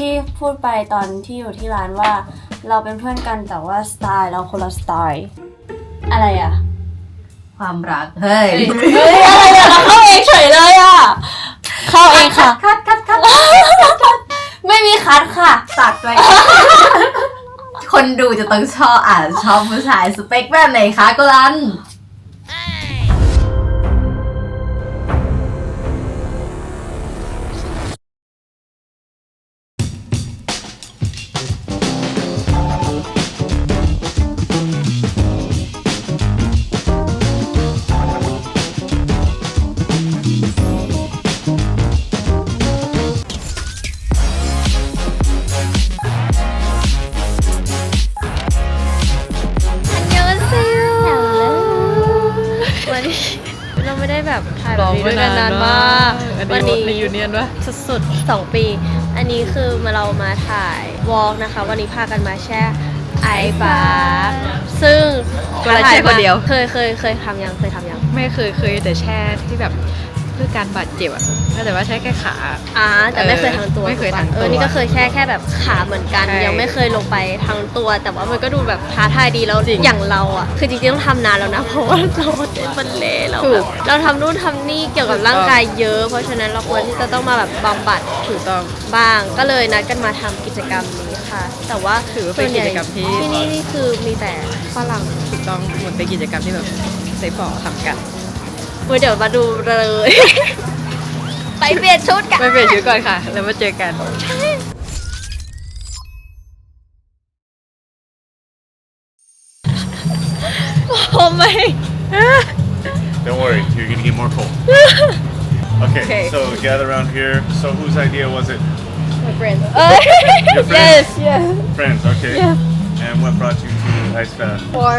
ที่พูดไปตอนที่อยู่ที่ร้านว่า เราเป็นเพื่อนกันแต่ว่าสไตล์เราคนละสไตล์อะไรอะความรักเฮ้ยเฮ้ยอะไรอะเราเข้าเองเฉยเลยอะเข้าเองค่ะคัดคัดคัดไม่มีคัดค่ะตัดไปคนดูจะต้องชอบอ่านชอบผู้ชายสเปคแบบไหนคะกุลัน นี้รียูเนียนวะสุดๆสองปี อันนี้คือมาเรามาถ่ายวอล์กนะคะ วันนี้พากันมาแช่ไอปาร์คซึ่งก็ถ่ายคนเดียว เคยเคยเคยทำยังเคยทำยัง ไม่เคยเคยแต่แช่ที่แบบเพื่อการบาดเจ็บอะ แต่ว่าแช่แค่ขา อ่าแต่ไม่เคยทั้งตัวไม่เคยถูกปะทั้งตัวเออนี่ก็เคยแค่แค่แบบขาเหมือนกัน ใช่ยังไม่เคยลงไปทั้งตัว แต่ว่ามันก็ดูแบบท้าทายดีแล้วจริงอย่างเราอะคือจริงๆต้องทำนานแล้วนะเพราะว่าเราเต้นบัลเล่ต์เราถูแบกบเราทำนู่นทำนี่เกี่ยวกับร่างกายเยอะ เพราะฉะนั้นเราควรที่จะต้องมาแบบบำบัดถูกต้อง บ้าง ก็เลยนัดกันมาทำกิจกรรมนี้ค่ะ แต่ว่าถือว่าเป็นส่ใหญ่กิจกรรมที่ ที่นี่นี่คือมีแต่ฝรั่ง ถูกต้องเหมือนเป็นกิจกรรมที่แบบเซฟฟอร์ทำกัน เว้ยเดี๋ยวมาดูเลย ไปเปลี่ยนชุดกัน ไม่เปลี่ยนชุดก่อนค่ะ แล้วมาเจอกัน พร้อมไหม Don't worry, you're gonna get more cold. okay, Okay. so gather around here. So whose idea was it? my friend Your friends? yes Friends, okay. And what brought you to Ice Bath? for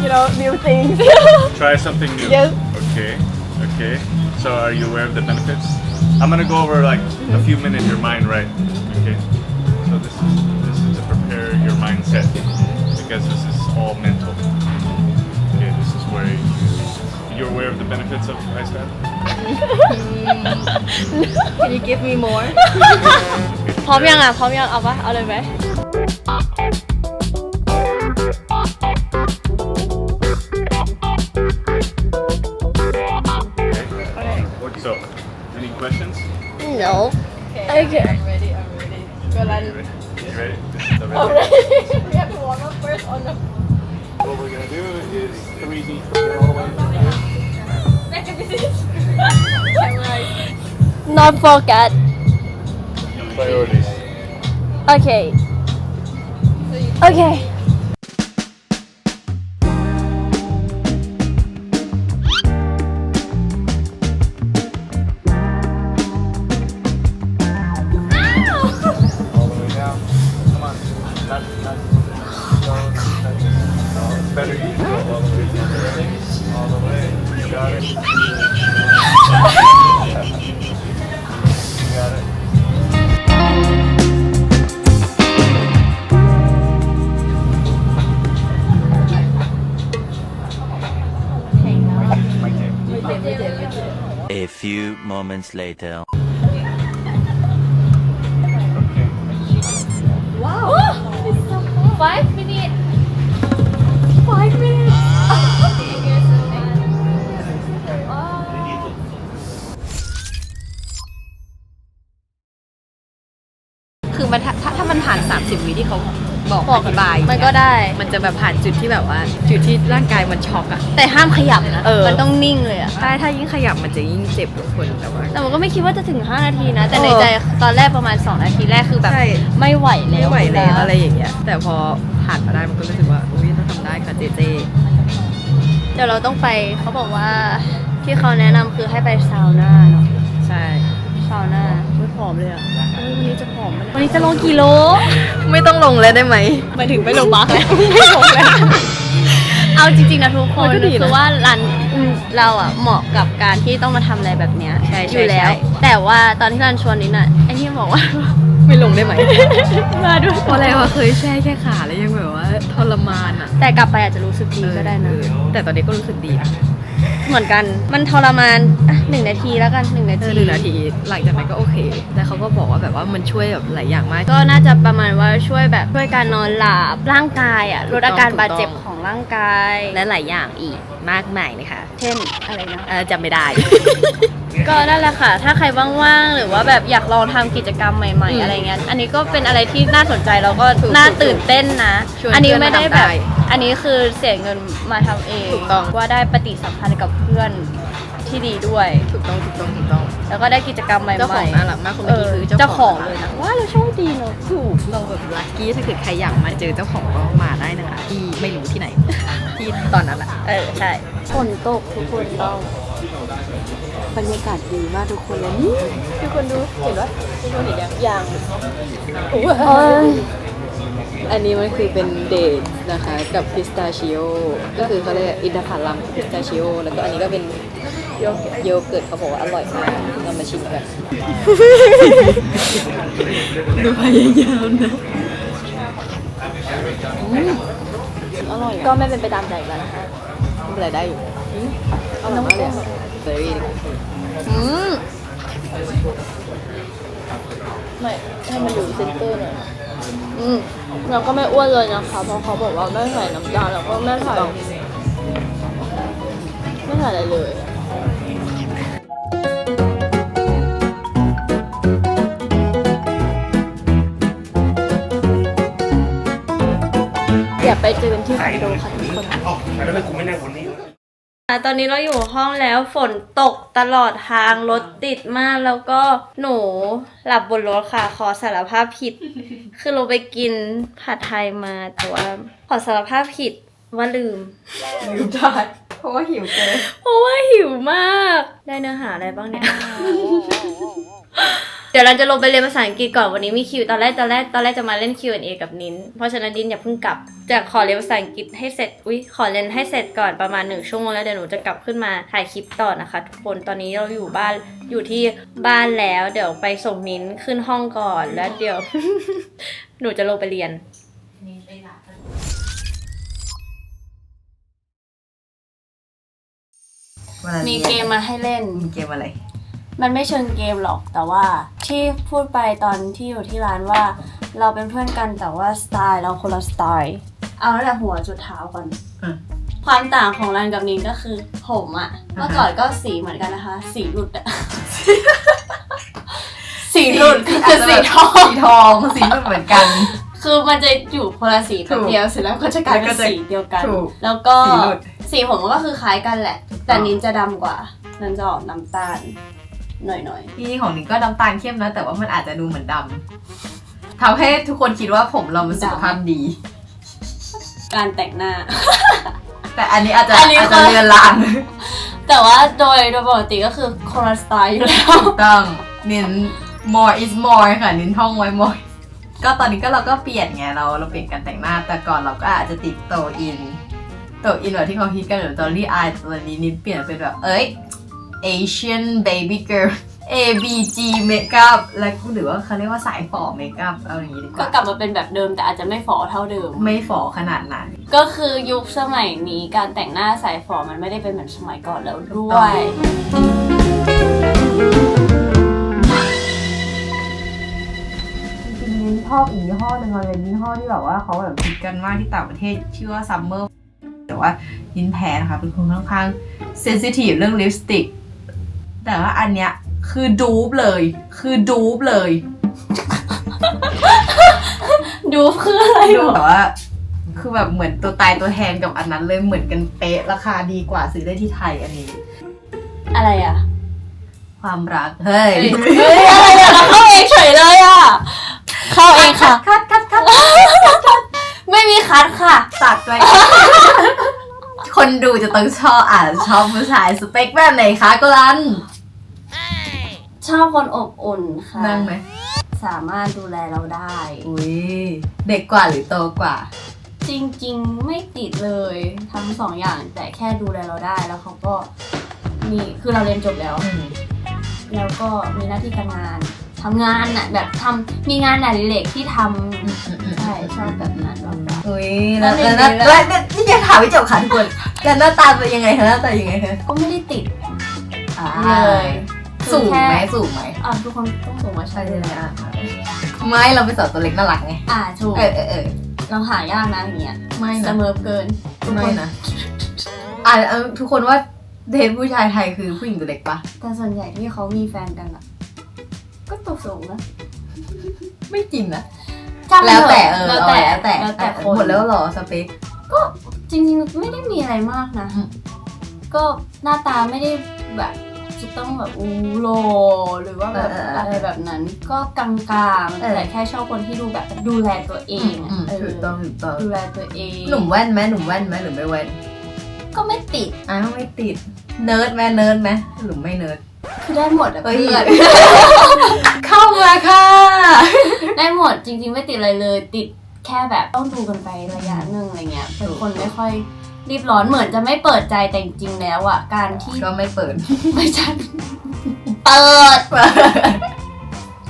you know new things Try something new. Yes. Okay, okay. So are you aware of the benefits? I'm gonna go over like a few minutes your mind right. Okay. So this is this is to prepare your mindset because this is all mental. Okay, this is where you you're aware of the benefits of ice bath? can you give me more พร้อมยังอ่ะ พร้อมยัง เอาปะเอาเลยไหม No. Okay. Okay. I'm ready. I'm ready. Go You ready? You ready? We have to warm up first oh, on the. What we're gonna do is three deep. Not forget. Priorities. Okay. Okay. Few moments later. Okay. five minutes five minutes มันผ่าน30วิที่เขาบอกบอกอธิบายมันก็ได้ มันจะแบบผ่านจุดที่แบบว่า จุดที่ร่างกายมันช็อกอะแต่ห้ามขยับนะเออมันต้องนิ่งเลยอะใช่ถ้ายิ่งขยับมันจะยิ่งเจ็บทุกคนแต่ว่าแต่มันก็ไม่คิดว่าจะถึง 5 นาทีนะ แต่ในเออใจตอนแรกประมาณ 2 นาทีแรกคือแบบใช่ไม่ไหวแล้วไม่ไหวแล้วนอะไรอย่างเงี้ยแต่พอผ่านมาได้มันก็รู้สึกว่าอุ้ยต้องทำได้ค่ะเจเจเดี๋ยวเราต้องไปเขาบอกว่าที่เขาแนะนำคือให้ไปซาวน่าเนาะใช่ซาวน่าไม่ผอมเลยอะเฮ้ยวันนี้ จะผอมไหมเนี่ยวันนี้จะลงกี่โล ไม่ต้องลงเลยได้ไหมหมายถึงไม่ลงมาร์กแล้วไม่ลงแล้ว เอาจริงๆนะทุกคนมันก็ดีนะคือว่ารันอืมเราอะเหมาะกับการที่ต้องมาทำอะไรแบบเนี้ยใช่ใช่อยู่แล้ว ใช่ แต่ว่าตอนที่รันชวนนี้น่ะไอ้ที่บอกว่า ไม่ลงได้ไหม มาด้วยเพราะอะไรวะเคยแช่แค่ขาแล้วยังแบบว่าทรมานอะแต่กลับไปอาจจะรู้สึกดีก็ได้นะ เออแต่ตอนนี้ก็รู้สึกดีอะ เหมือนกันมันทรมานอะหนึ่งนาทีแล้วกันหนึ่งนาเอที อหนึ่งนาทีหลังจากนั้นก็โอเค แต่เขาก็บอกว่าแบบว่ามันช่วยแบบหลายอย่างมาก ก็น่าจะประมาณว่าช่วยแบบช่วยการนอนหลับร่างกายอะลดอาการถูกต้องบาดเจ็บของร่างกาย และหลายอย่างอีกมากมายนะคะเช่นอะไรนะ เออจำไม่ได้ ก็นั่นแหละค่ะ ถ้าใครว่างๆ หรือว่าแบบอยากลองทำกิจกรรมใหม่ อืๆมอะไรเงี้ย อันนี้ก็เป็นอะไรที่น่าสนใจแล้วก็ถูกน่าถูกตื่นเต้นนะ ชวนอันนี้เพื่อนไม่ได้มาทำแบบได้ อันนี้คือเสียเงินมาทำเองถูกต้อง ว่าได้ปฏิสัมพันธ์กับเพื่อนที่ดีด้วย ถูกต้องถูกต้องถูกต้อง แล้วก็ได้กิจกรรมใหม่ๆเจ้าของน่ารักมากคนเอเมื่ออกี้คือเจ้าของ เลยนะว่าเราโชคดีเนอะถูกเราแบบลัคกี้ถ้าเกิดใครอยากมาเจอเจ้าของก็มาได้นะคะที่ไม่รู้ที่ไหน ที่ตอนนั้นแหละ เออใช่ ฝนตกทุกคนเราบรรยากาศดีมากทุกคนเลยนี่ทุกคนดูเห็นว่าทุกคนเห็นยังยัง เอ้ย อันนี้มันคือเป็นเดทนะคะกับพิสตาชิโอ ก็คือเขาเรียกอินทผลัมพิสตาชิโอ แล้วก็อันนี้ก็เป็นโยโยเกิร์ตเขาบอกว่าอร่อยมากเรามาชิมกันดูพยายามนะอร่อยก็ไม่เป็นไปตามใจกันนะคะไม่เป็นไรได้อยู่อร่อยมากเลยเบอร์รี่อืมไม่ให้มันอยู่เซนเตอร์หน่อย อืมแล้วก็ไม่อ้วนเลยนะคะ เพราะเขาบอกว่าไม่ใส่น้ำตาลแล้วก็ไม่ใส่ไม่ใส่อะไรเลยอย่าไปเจอกันที่คอนโดค่ะทุกคนอะต อนนี้เราอยู่ห้องแล้วฝนตกตลอดทางรถติดมากแล้วก็หนูหลับบนรถค่ะขอสารภาพผิด คือเราไปกินผัดไทยมาแต่ว่าขอสารภาพผิดว่าลืม ลืมได้เพราะว่าหิวเกินเพราะว่าหิวมาก ได้เนื้อหาอะไรบ้างเนี่ย เดี๋ยวเราจะลงไปเรียนภาษาอังกฤษก่อนวันนี้มีคิวตอนแรกตอนแรกตอนแรกจะมาเล่น Q&A กับนินเพราะฉะนั้นนินอย่าเพิ่งกลับ จะขอเรียนภาษาอังกฤษให้เสร็จอุ้ยขอเรียนให้เสร็จก่อนประมาณหนึ่งชั่วโมงแล้วเดี๋ยวหนูจะกลับขึ้นมาถ่ายคลิปต่อนะคะ ทุกคนตอนนี้เราอยู่บ้านอยู่ที่บ้านแล้ว เดี๋ยวไปส่งนินขึ้นห้องก่อนแล้วเดี๋ยว หนูจะลงไปเรียนมีเกมมาให้เล่น มีเกมอะไร มันไม่เชิงเกมหรอกแต่ว่าที่พูดไปตอนที่อยู่ที่ร้านว่า เราเป็นเพื่อนกันแต่ว่าสไตล์เราคนละสไตล์เอาตั้งแต่หัวจุดเท้าก่อนอืมความต่างของรันกับนินก็คือ ผมอะเมื่อก่อนก็สีเหมือนกันนะคะ สีหลุดอะสีหลุดก็คือสีทองสีทองสีมันเหมือนกัน คือมันจะอยู่คนละสีแป๊บเดียวเสร็จแล้วก็จะกลายเป็นแล้วก็จะสีเดียวกัน ถูกแล้วก็สีหลุด สีผมก็คือคล้ายกันแหละ แต่นินจะดำกว่านันจะออกน้ำตาล หน่อยที่ของนิ้งก็น้ำตาลเข้มนะ แต่ว่ามันอาจจะดูเหมือนดำทำให้ทุกคนคิดว่าผมเรามันสุขภาพดี ๆ การแต่งหน้า แต่อันนี้อาจจะอันนี้อาจจะคือเลือนลางแต่ว่าโดยโดยปกติก็คือคนละสไตล์อยู่แล้ว ถูกต้องเน้น more is more ค่ะเน้นท่องไว้ more ก็ตอนนี้ก็เราก็เปลี่ยนไงเราเราเปลี่ยนการแต่งหน้าแต่ก่อนเราก็อาจจะติดโตอิน โตอินแบบที่เขาฮิตกันหรือตอรี่อายตอนนี้นิดเปลี่ยนเป็นแบบเอ้ย Asian baby girl ABG makeup และหรือว่าเขาเรียกว่าสายฝ่อเมคอัพเอาอย่างนี้ดีกก็ว่ากลับมาเป็นแบบเดิมแต่อาจจะไม่ฝอเท่าเดิม ไม่ฝ่อขนาดนั้น ก็คือยุคสมัยนี้การแต่งหน้าสายฝอมันไม่ได้เป็นเหมือนสมัยก่อนแล้วด้วย จริงๆนิ้นชอบอีกยี่ห้อหนึ่งเลยยี่ห้อที่แบบว่าเขาแบบฮิตกันมากที่ต่างประเทศชื่อว่า Summer แต่ว่านิ้นแพ้นะคะ เป็นคนค่อนข้างเซนซิทีฟเรื่องลิปสติก แต่ว่าอันเนี้ยคือดูปเลย คือดูปเลย ดูคืออะไรดูหรอแบบว่าคือแบบเหมือนตัวตายตัวแทนกับอันนั้นเลยเหมือนกันเป๊ะราคาดีกว่าซื้อได้ที่ไทยอันนี้ อะไรอะ ความรักเฮ้ยเฮ้ยอะไรอะเข้าเองเฉยเลยอะเข้าเองค่ะคัดคัดคัดไม่มีคัดค่ะ ตัดไว้คนดูจะต้องชอบอ่านชอบผู้ชายสเปคแบบไหนคะกุลันช อบคนอบอุ่นค่ะนั่งไหมสามารถดูแลเราได้ อุ้ยเด็กกว่าหรือโตกว่า จริงๆไม่ติดเลยทั้งสองอย่างแต่แค่ดูแลเราได้แล้วเขาก็มีคือเราเรียนจบแล้ว แล้วก็มีหน้าที่การงานทำงานน่ะแบบทำมีงานอดิเรกที่ทำใช่ชอบแบบนั้นมากกว่า อุ้ยแล้วแล้แล้ววในแล้วนี้แล้วนี่จะถามพี่เจ้าค่ะทุกคนแล้วหน้าตาเป็นยังไงคะหน้าตายังไงคะก็ไม่ได้ติดอ่า เลย สูงคือแค่ไหมสูงไหมอะทุกคนต้องส่งมาใช่ใช่เลยไหมอะไม่เราเป็นสาวตัวเล็กน่ารักไงอ่าถูกเออเออเออเราหายากนะอย่างเงี้ยไม่เสนะมอเกินทุกไม่คนนะอ่าทุกคนว่าเดทผู้ชายไทยคือผู้หญิงตัวเล็กปะแต่ส่วนใหญ่ที่เขามีแฟนกันอะ ก็ตัวสูงนะไม่จริงนะช่างมันแล้วถะแต่เออแล้วแต่แล้วแต่แล้วแต่คนหมดแล้วเหรอสเปคจริงๆไม่ได้มีอะไรมากนะอืมก็หน้าตาไม่ได้แบบ จะต้องแบบอูโลหรือว่าแบบอะไรแบบนั้น ก็กลางๆแต่แค่ชอบคนที่ดูแบบดูแลตัวเองอะมเออถูกต้องถูกต้องดูแลตัวเองหนุ่มแว่นไหมหนุ่มแว่นไหมหรือไม่แว่นก็ไม่ติดอ้าวไม่ติดเนิร์ดไหมเนิร์ดไหมหรือไม่เนิร์ด คือได้หมดอะเอ้ย เพื่อนเข้ามาค่ะได้หมดจริงๆไม่ติดอะไรเลย ติดแค่แบบต้องดูกันไประยะหนึ่งอะไรเงี้ยเป็นคนไม่ค่อย รีบร้อนเหมือนจะไม่เปิดใจแต่จริงๆแล้วอะการที่ก็ไม่เปิด ไม่ใช่เปิด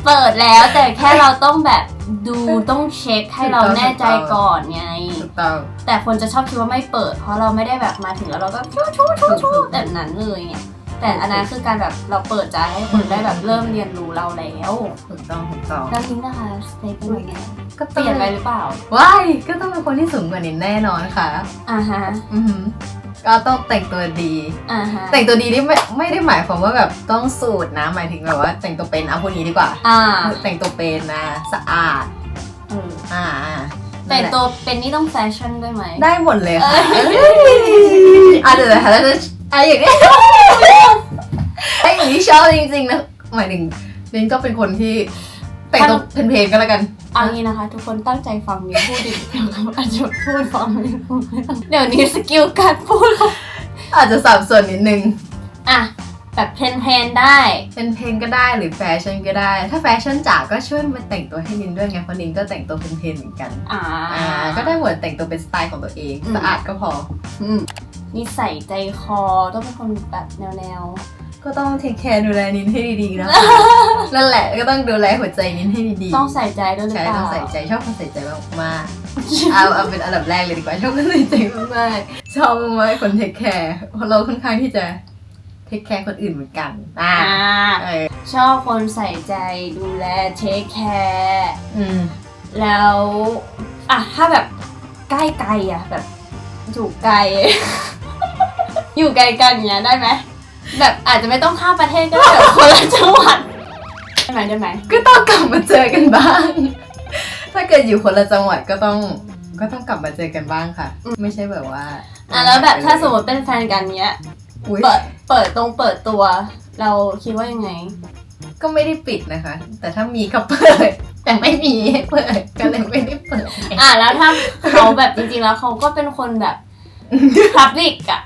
เปิดแล้วแต่แค่เราต้องแบบดูต้องเช็คให้เราแน่ใจก่อนไง ถูกต้องแต่คนจะชอบคิดว่าไม่เปิด เพราะเราไม่ได้แบบมาถึงแล้วเราก็ชู้ชู้ชู้ชู้แบบนั้นเลยไง แต่อันนั้นคือการแบบเราเปิดใจให้คนได้แบบเริ่มเรียนรู้เราแล้วถูกต้องถูกต้องแล้วนิ้งนะคะสเตเป็นยังไงก็เปลี่ยนไปหรือเปล่าว้ายก็ต้องเป็นคนที่สูงกว่านี้แน่นอนค่ะอ่าฮะอือหือก็ต้องแต่งตัวดีอ่าฮะแต่งตัวดีนี่ไม่ไม่ได้หมายความว่าแบบต้องสูตรนะ หมายถึงแบบว่า แต่งตัวเป็นเอาพวกนี้ดีกว่าอ่าแต่งตัวเป็นนะสะอาดเอออ่าอ่าแต่งตัวเป็นนี่ต้องแฟชั่นด้วยไหม ได้หมดเลยค่ะอะเดี๋ยวเดี๋ยวแล้วจะ อะอย่างนี้ไอ้อย่างนี้ชอบจริงๆนะหมายถึงลินก็เป็นคนที่แต่งตัวเพลนๆก็แล้วกันเอางี้นะคะ ทุกคนตั้งใจฟังนิ้พูดดิเดี๋ยวเขาอาจจะพูดฟังไม่รู้เดี๋ยวนี้สกิลการพูดเขาอาจจะสับสนนิดนึง อะ แบบเพลนๆได้เป็นเพลงก็ได้หรือแฟชั่นก็ได้ ถ้าแฟชั่นจ๋าก็ช่วยมาแต่งตัวให้นินด้วยไงเพราะนินก็แต่งตัวเป็นเพลนเหมือนกันอ่าอ่าก็ได้หมดแต่งตัวเป็นสไตล์ของตัวเองอืมสะอาดก็พอ อืม นิสัยใจคอต้องเป็นคนแบบแนวก็ต้องเทคแคร์ดูแลนินให้ดีๆนะ นั่นแหละก็ต้องดูแลหัวใจนินให้ดีๆ ต้องใส่ใจด้วยหรือใช่เปล่าต้องใส่ใจชอบคนใส่ใจมากๆเอาเอาเป็นอันดับแรกเลยดีกว่าชอบคนใส่ใจมากๆชอบมากๆคนเทคแคร์เพราะเราค่อนข้างที่จะเทคแคร์คนอื่นเหมือนกันอ่าอ่าเออชอบคนใส่ใจดูแลเทคแคร์อืมแล้วอะถ้าแบบใกล้ไกลอะแบบอยู่ไกล อยู่ไกลกันอย่างเงี้ยได้ไหมแบบอาจจะไม่ต้องข้ามประเทศก็ได้แบบคนละจังหวัดได้ไหมได้ไหมก็ต้องกลับมาเจอกันบ้าง ถ้าเกิดอยู่คนละจังหวัดก็ต้อง ก็ต้องกลับมาเจอกันบ้างค่ะ ไม่ใช่แบบว่าอะแล้วแบบถ้าสมมติเป็นแฟนกันเนี้ยอุ๊ยเปิดเปิดตรงเปิดตัว เราคิดว่ายังไง ก็ไม่ได้ปิดนะคะ แต่ถ้ามีก็เปิด แต่ไม่มีให้เปิดก็เลยไม่ได้เปิด อะแล้วถ้าเขาแบบจริงๆแล้วเขาก็เป็นคนแบบ public อะ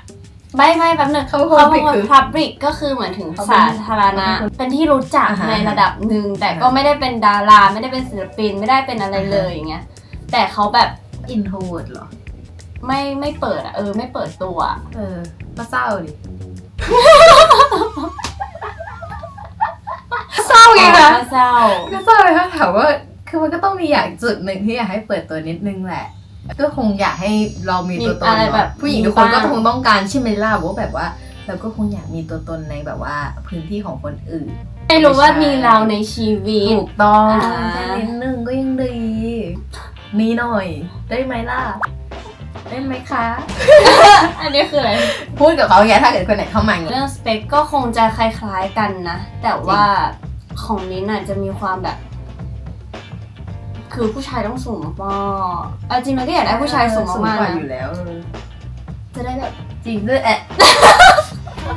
ไม่ไม่แป๊บนึงเขาเขาเขาเป็นคนคือ public ก็คือเหมือนถึงเขาเป็นสาธารณะ เป็นที่รู้จักอ่าฮะในระดับหนึ่ง แต่อ่าฮะก็ไม่ได้เป็นดารา ไม่ได้เป็นศิลปิน ไม่ได้เป็นอะไรเลยอย่างเงี้ย แต่เขาแบบอินโทรเวิร์ดเหรอ ไม่ไม่เปิดอะเออ ไม่เปิดตัวอะเออก็เศร้าดิเศร้าไงคะก็เศร้า ก็เศร้าเลยค่ะถามว่า คือมันก็ต้องมีอย่างจุดหนึ่งที่อยากให้เปิดตัวนิดนึงแหละ ก็คงอยากให้เรามีตัวตนมีอะไรแบบ เนอะผู้หญิงทุกคนมีก็บ้างคงต้องการใช่ไหมล่ะว่าแบบว่า เราก็คงอยากมีตัวตนในแบบว่าพื้นที่ของคนอื่นไม่รู้ว่ามีเราในชีวิต ถูกต้องอ่าแค่นิดนึงก็ยังดีมีหน่อย ได้ไหมล่ะ ได้ไหมคะ อันนี้คืออะไร พูดกับเขาอย่างเงี้ยถ้าเกิดคนไหนเข้ามาอย่างเงี้ย เรื่องสเปคก็คงจะคล้ายๆกันนะ แต่ว่าของนิ้นอาจจะมีความแบบ คือผู้ชายต้องสูงมากๆเอาจริงเราก็อยากได้ผู้ชายสูงมากกว่าๆอยู่นะแล้วเออจะได้แบบจริงด้วยแอะ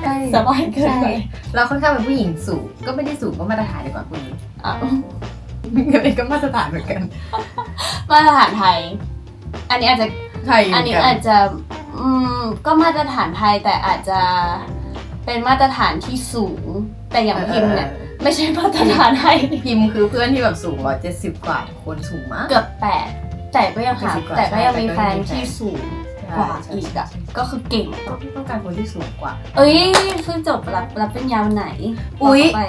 ใช่สบายเกินไปใช่เราค่อนข้างเป็นผู้หญิงสูงก็ไม่ได้สูงก็มาตรฐานดีกว่าคุณนี้อะอะไรก็มาตรฐานเหมือนกัน มาตรฐานไทย อันนี้อาจจะไทยเหอันมือนนี้กันอาจจะอืมก็มาตรฐานไทยแต่อาจจะเป็นมาตรฐานที่สูงแต่อย่างพิมพ์เนี่ย ไม่ใช่มาตรฐานไทยพิมพ์คือเพื่อนที่แบบสูงร้อยเจ็ดสิบกว่าคนสูงมาก เกือบแปดแต่ก็ยังหา70กว่าแต่ก็ยังมีใช่แฟนแต่ก็ยังมีแฟนที่สูงกว่าอีกอะก็คือเก่งต้องต้องการคนที่สูงกว่า เอ้ยเพิ่งจบรับรับเป็นยาวไหน อุ๊ยบอกไป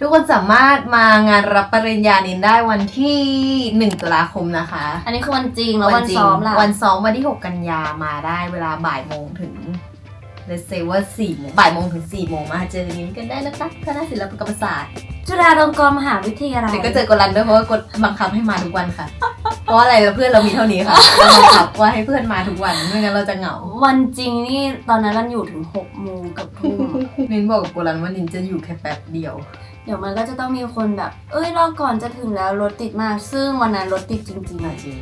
ทุกคนสามารถมางานรับปริญญานินได้วันที่ 1ตุลาคมนะคะ อันนี้คือวันจริงแล้ววันจริงซ้อมล่ะวันซ้อมวันที่ 6 กันยามาได้เวลาบ่ายโมงถึง เลเซว่า4โมงบ่ายโมงถึง4โมงมาเจอกันกันได้นะคะคณะศิลปกรรมศาสตร์จุฬาลงกรณ์มหาวิทยาลัยเดี๋ยวก็เจอกดรันด้วยเพราะว่ากดบังคับให้มาทุกวันค่ะ เพราะว่าอะไรเราเพื่อนเรามีเท่านี้ค่ะเราบังคับว่าให้เพื่อนมาทุกวันไม่งั้นเราจะเหงา วันจริงนี่ตอนนั้นรันอยู่ถึงหกโมงกับทุ่มนินบอกกับโกรันว่านินจะอยู่แค่แป๊บเดียว เดี๋ยวมันก็จะต้องมีคนแบบ เอ้ยรอก่อนจะถึงแล้วรถติดมากซึ่งวันนั้นรถติดจริงๆจริงจริง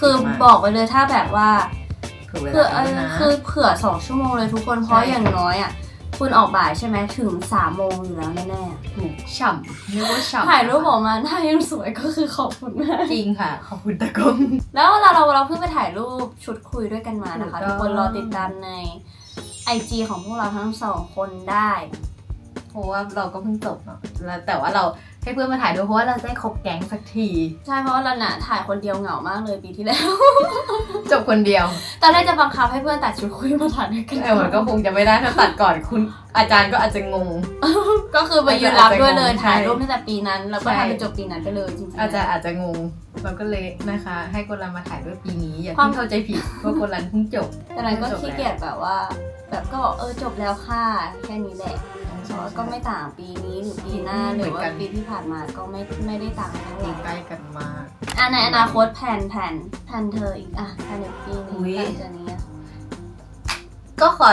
คือบอกไปเลยถ้าแบบว่าเผื่ อเวคือลาเอด้วยอนะคือเผื่อสองชั่วโมงเลยทุกคนเพราะใช่อย่างน้อยอะคุณออกบ่ายใช่ไหมถึงสามโมงอยู่แล้วแน่ถูกฉ่ำเรียกว่าๆฉ่ำถ่ายรูปออกมาหน้ายังสวยก็คือขอบคุณมากจริงค่ะ ขอบคุณตะกงแล้วเราเราเราเพิ่งไปถ่ายรูปชุดคุยด้วยกันมานะคะ ถูทุกกต้อง คนรอติดตามใน IG ของพวกเราทั้งสองคนได้ เพราะว่าเราก็เพิ่งจบเนาะแล้วแต่ว่าเรา ให้เพื่อนมาถ่ายด้วยเพราะว่าเราจะได้ครบแก๊งสักที ใช่เพราะว่าเราน่ะถ่ายคนเดียวเหงามากเลยปีที่แล้ว จบคนเดียว ตอนแรกจะบังคับให้เพื่อนตัดชุดคุยมาถ่ายด้วยกันแต่มันก็คงจะไม่ได้ถ้าตัดก่อนคุณอาจารย์ก็อาจจะงง ก็คือไปยืนรับด้วยเลยอาจจะงงถ่ายรูปตั้งแต่ปีนั้น แล้วก็ใช่ทำเป็นจบปีนั้นไปเลยจริงๆอาจจะอาจจะงงเราก็เลยนะคะ ให้โกลันมาถ่ายด้วยปีนี้อย่าความเพิ่งเข้าใจผิดว่าโกลันเพิ่งจบแต่นั้นก็ขี้เกียจแบบว่า แบบก็บอกเออจบแล้วค่ะแค่นี้แหละ เพราะว่าก็ไม่ต่างปีนี้หรือปีหน้าหรือว่าปีที่ผ่านมาก็ไม่ไม่ได้ต่างกันเท่าไหร่ใกล้กันมากอะในอนาคตแผนแผนแผนเธออีกอะภายในปีอุ๊นี้ยหลังจากนี้อะก็ขอ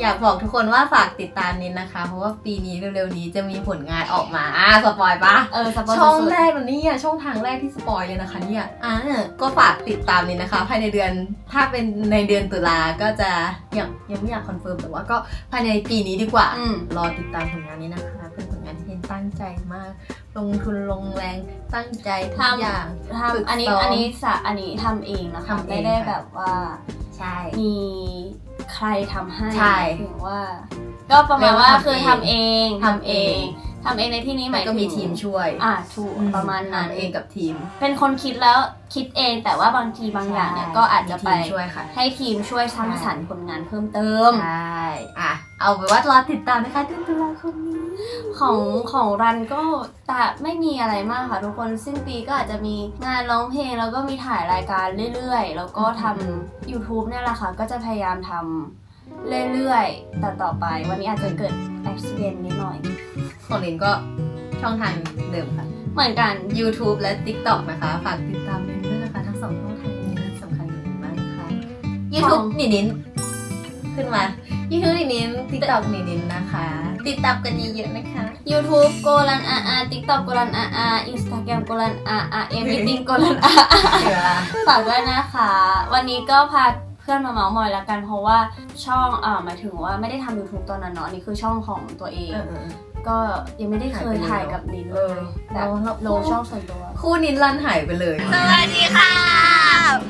อยากบอกทุกคนว่าฝากติดตามนินนะคะ เพราะว่าปีนี้เร็วๆนี้จะมีผลงานออกมาอ่าสปอยปะเออสปอนช่องสุดแรกมันนี่อะช่องทางแรกที่สปอยเลยนะคะเนี่ยอ่าก็ฝากติดตามนินนะคะ ภายในเดือนถ้าเป็นในเดือนตุลาก็จะยังยังไม่อยากคอนเฟิร์มแต่ว่าก็ภายในปีนี้ดีกว่าอืมรอติดตามผลงานนี้นะคะ เป็นผลงานที่เห็นตั้งใจมาก ลงทุนลงแรงตั้งใจทุกอย่างฝึกทำอันนี้ซ้อมอันนี้สะอันนี้ทำเองนะคะทำเองไม่ได้ค่ะแบบว่าใช่มี ใครทำให้ใช่ถึงว่า ก็ประมาณว่าเรียกว่าคือทำทำเอเองงทำเองทำเองในที่นี้หมัมานยก็ถึงมีทีมช่วย อ่าถูกประมาณนั้นทำเองกับทีม เป็นคนคิดแล้วคิดเองแต่ว่าบางทีบางอย่างเนี่ยก็อาจจะไปมีทีมช่วยค่ะให้ทีมช่วยสร้างสรรค์ผลงานเพิ่มเติมใช่อะเอาไปนว่ารอติดตามนะคะเดือนตุลาคมนี้ ของของรันก็แต่ไม่มีอะไรมากค่ะทุกคนสิ้นปีก็อาจจะมีงานร้องเพลงแล้วก็มีถ่ายรายการเรื่อยๆ แล้วก็ทำ YouTube เนี่ยแหละค่ะ ก็จะพยายามทำเรื่อยๆ แต่ต่อไปวันนี้อาจจะเกิดอุบิเหตุนิดหน่อย ของลินก็ช่องทางเดิมค่ะ เหมือนกัน YouTube และ TikTok นะคะ ฝากติดตามลินด้วยนะคะ ทั้งสองช่องทางนี้สำคัญอย่างมากค่ะ YouTube ของนินินขึ้นมา YouTube นินิน TikTok นินินนะคะ ติดตามกันเยอะๆนะคะ YouTube โกลันอาอา TikTok โกลันอาอา Instagram โกลันอาอา Everything โกลันอาอาเดี๋ยวละฝากด้วยนะคะ วันนี้ก็พาเพื่อนมาเมาส์มอยแล้วกันเพราะว่าช่องอ่าหมายถึงว่าไม่ได้ทำ YouTube ตอนนั้นเนาะอันนี่คือช่องของตัวเองเออเออก็ยังไม่ได้เคยถ่ายกับลินเลยเอแบอบเราลงช่องส่วนตัว คู่นินลันหายไปเลย สวัสดีค่ะ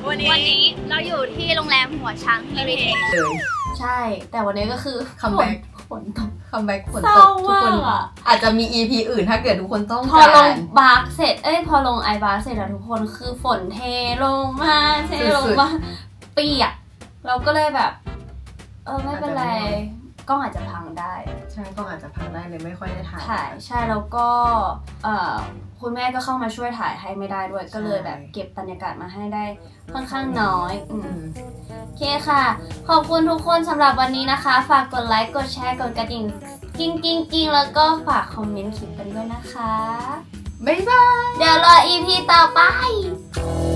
วันนี้วันนี้เราอยู่ที่โรงแรมหัวช้างฮีริเทคเลย ใช่ แต่วันนี้ก็คือ Comeback ฝนตกคัมแบ็กฝนเศตร้ากทุกคนมากอะอาจจะมี EP อื่นถ้าเกิดทุกคนต้องพอการลงบาร์กเสร็จเอ้ยพอลงไอบาร์เสร็จแล้วทุกคนคือฝนเทลงมาเทลงมาเปียกเราก็เลยแบบ เออไม่เป็นไร กล้องอาจจะพังได้ ใช่ก็อาจจะพังได้เลยไม่ค่อยได้ถ่ายถ่ายใช่แล้วก็เอ่อคุณแม่ก็เข้ามาช่วยถ่ายให้ไม่ได้ด้วยก็เลยแบบเก็บบรรยากาศมาให้ได้ค่อนข้างน้อยอือืมมโอเคค่ะ ขอบคุณทุกคนสำหรับวันนี้นะคะ ฝากกดไลค์กดแชร์กดกระดิ่งกิ้งกิ้งกิ้งแล้วก็ฝากคอมเมนต์คลิปกันด้วยนะคะ บ๊ายบาย เดี๋ยวรอ EP ต่อไปบ